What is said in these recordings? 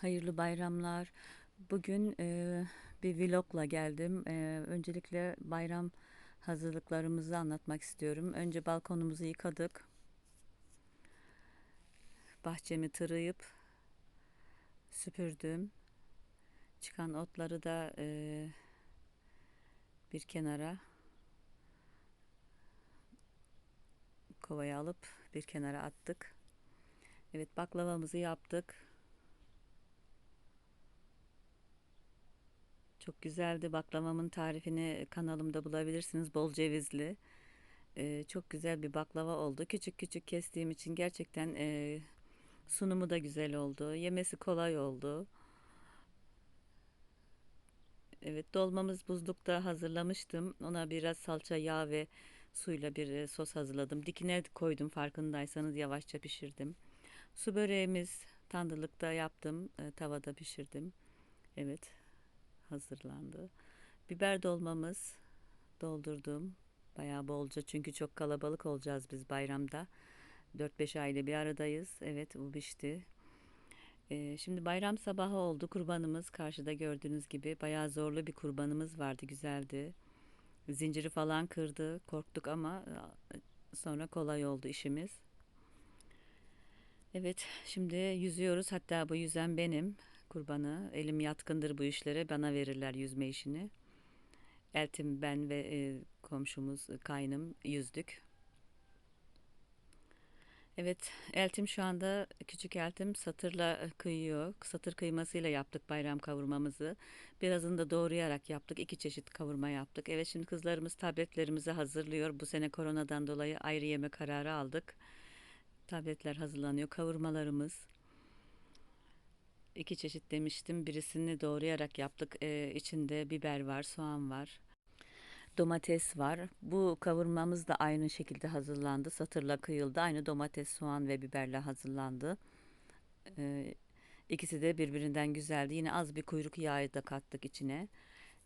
Hayırlı bayramlar. Bugün e, bir vlogla geldim. E, öncelikle bayram hazırlıklarımızı anlatmak istiyorum. Önce balkonumuzu yıkadık. Bahçemi tırıyıp süpürdüm. Çıkan otları da e, bir kenara kovaya alıp bir kenara attık. Evet baklavamızı yaptık. Çok güzeldi. Baklavamın tarifini kanalımda bulabilirsiniz. Bol cevizli. Ee, çok güzel bir baklava oldu. Küçük küçük kestiğim için gerçekten e, sunumu da güzel oldu. Yemesi kolay oldu. Evet dolmamız buzlukta hazırlamıştım. Ona biraz salça, yağ ve suyla bir e, sos hazırladım. Dikine koydum farkındaysanız yavaşça pişirdim. Su böreğimiz tandırlıkta yaptım. e, tavada pişirdim. Evet hazırlandı. Biber dolmamız doldurdum. Bayağı bolca çünkü çok kalabalık olacağız biz bayramda. 4-5 aile bir aradayız. Evet bu pişti. Ee, şimdi bayram sabahı oldu. Kurbanımız karşıda gördüğünüz gibi bayağı zorlu bir kurbanımız vardı. Güzeldi. Zinciri falan kırdı. Korktuk ama e, sonra kolay oldu işimiz. Evet şimdi yüzüyoruz. Hatta bu yüzen benim kurbanı. Elim yatkındır bu işlere. Bana verirler yüzme işini. Eltim ben ve e, komşumuz e, kaynım yüzdük. Evet, eltim şu anda küçük eltim satırla e, kıyıyor. Satır kıymasıyla yaptık bayram kavurmamızı. Birazını da doğrayarak yaptık. İki çeşit kavurma yaptık. Evet şimdi kızlarımız tabletlerimizi hazırlıyor. Bu sene koronadan dolayı ayrı yeme kararı aldık. Tabletler hazırlanıyor. Kavurmalarımız. İki çeşit demiştim. Birisini doğrayarak yaptık. Ee, içinde biber var, soğan var. Domates var. Bu kavurmamız da aynı şekilde hazırlandı. Satırla kıyıldı. Aynı domates, soğan ve biberle hazırlandı. Ee, ikisi de birbirinden güzeldi. Yine az bir kuyruk yağı da kattık içine.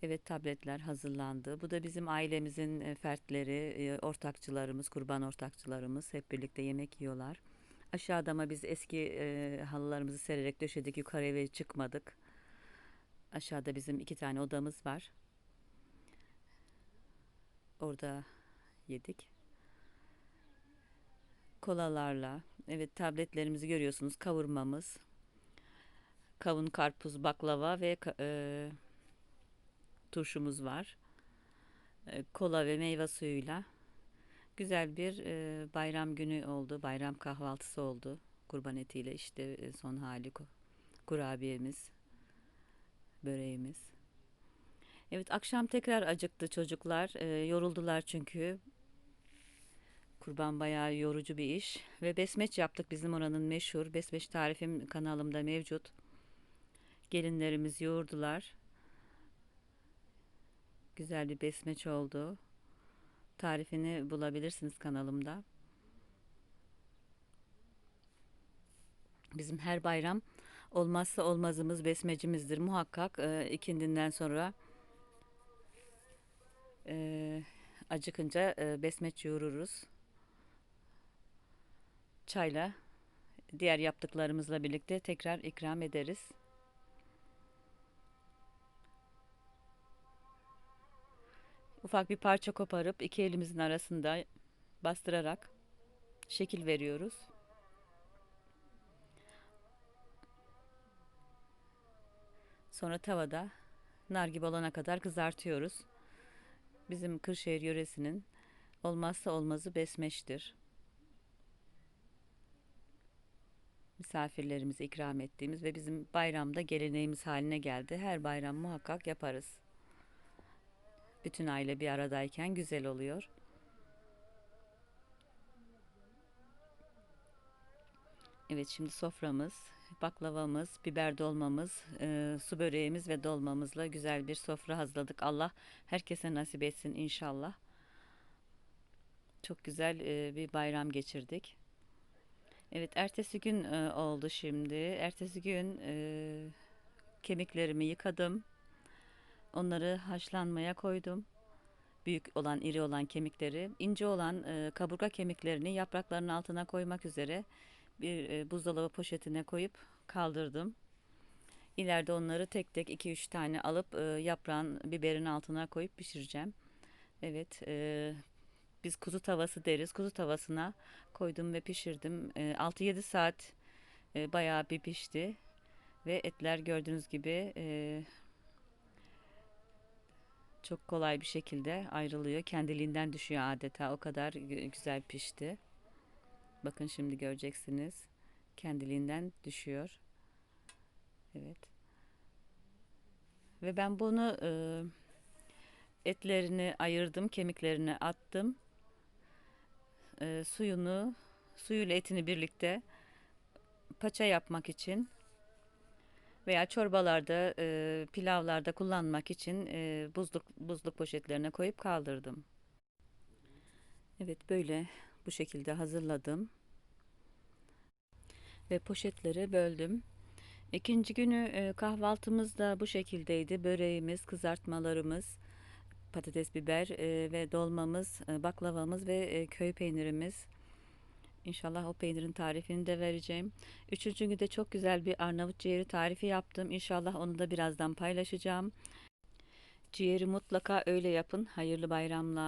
Evet tabletler hazırlandı. Bu da bizim ailemizin e, fertleri, e, ortakçılarımız, kurban ortakçılarımız hep birlikte yemek yiyorlar. Aşağıda ama biz eski e, halılarımızı sererek döşedik. Yukarı eve çıkmadık. Aşağıda bizim iki tane odamız var. Orada yedik. Kolalarla. Evet tabletlerimizi görüyorsunuz. Kavurmamız. Kavun, karpuz, baklava ve e, turşumuz var. E, kola ve meyve suyuyla. Güzel bir e, bayram günü oldu. Bayram kahvaltısı oldu. Kurban etiyle işte e, son hali ku- kurabiyemiz, böreğimiz. Evet akşam tekrar acıktı çocuklar. E, yoruldular çünkü. Kurban bayağı yorucu bir iş. Ve besmeç yaptık bizim oranın meşhur. Besmeç tarifim kanalımda mevcut. Gelinlerimiz yoğurdular. Güzel bir besmeç oldu. Tarifini bulabilirsiniz kanalımda. Bizim her bayram olmazsa olmazımız besmecimizdir. Muhakkak e, ikindinden sonra e, acıkınca e, besmeç yoğururuz. Çayla diğer yaptıklarımızla birlikte tekrar ikram ederiz. Ufak bir parça koparıp iki elimizin arasında bastırarak şekil veriyoruz. Sonra tavada nar gibi olana kadar kızartıyoruz. Bizim Kırşehir yöresinin olmazsa olmazı besmeştir. Misafirlerimize ikram ettiğimiz ve bizim bayramda geleneğimiz haline geldi. Her bayram muhakkak yaparız. Bütün aile bir aradayken güzel oluyor. Evet şimdi soframız, baklavamız, biber dolmamız, e, su böreğimiz ve dolmamızla güzel bir sofra hazırladık. Allah herkese nasip etsin inşallah. Çok güzel e, bir bayram geçirdik. Evet ertesi gün e, oldu şimdi. Ertesi gün e, kemiklerimi yıkadım. Onları haşlanmaya koydum. Büyük olan, iri olan kemikleri, ince olan e, kaburga kemiklerini yaprakların altına koymak üzere bir e, buzdolabı poşetine koyup kaldırdım. İleride onları tek tek 2-3 tane alıp e, yaprağın biberin altına koyup pişireceğim. Evet, e, biz kuzu tavası deriz. Kuzu tavasına koydum ve pişirdim. E, 6-7 saat e, bayağı bir pişti ve etler gördüğünüz gibi e, çok kolay bir şekilde ayrılıyor. Kendiliğinden düşüyor adeta. O kadar gü- güzel pişti. Bakın şimdi göreceksiniz. Kendiliğinden düşüyor. Evet. Ve ben bunu e, etlerini ayırdım, kemiklerini attım. E, suyunu, suyuyla etini birlikte paça yapmak için veya çorbalarda, e, pilavlarda kullanmak için e, buzluk buzluk poşetlerine koyup kaldırdım. Evet, böyle bu şekilde hazırladım ve poşetleri böldüm. İkinci günü e, kahvaltımız da bu şekildeydi. Böreğimiz, kızartmalarımız, patates, biber e, ve dolmamız, e, baklavamız ve e, köy peynirimiz. İnşallah o peynirin tarifini de vereceğim. Üçüncü günde çok güzel bir Arnavut ciğeri tarifi yaptım. İnşallah onu da birazdan paylaşacağım. Ciğeri mutlaka öyle yapın. Hayırlı bayramlar.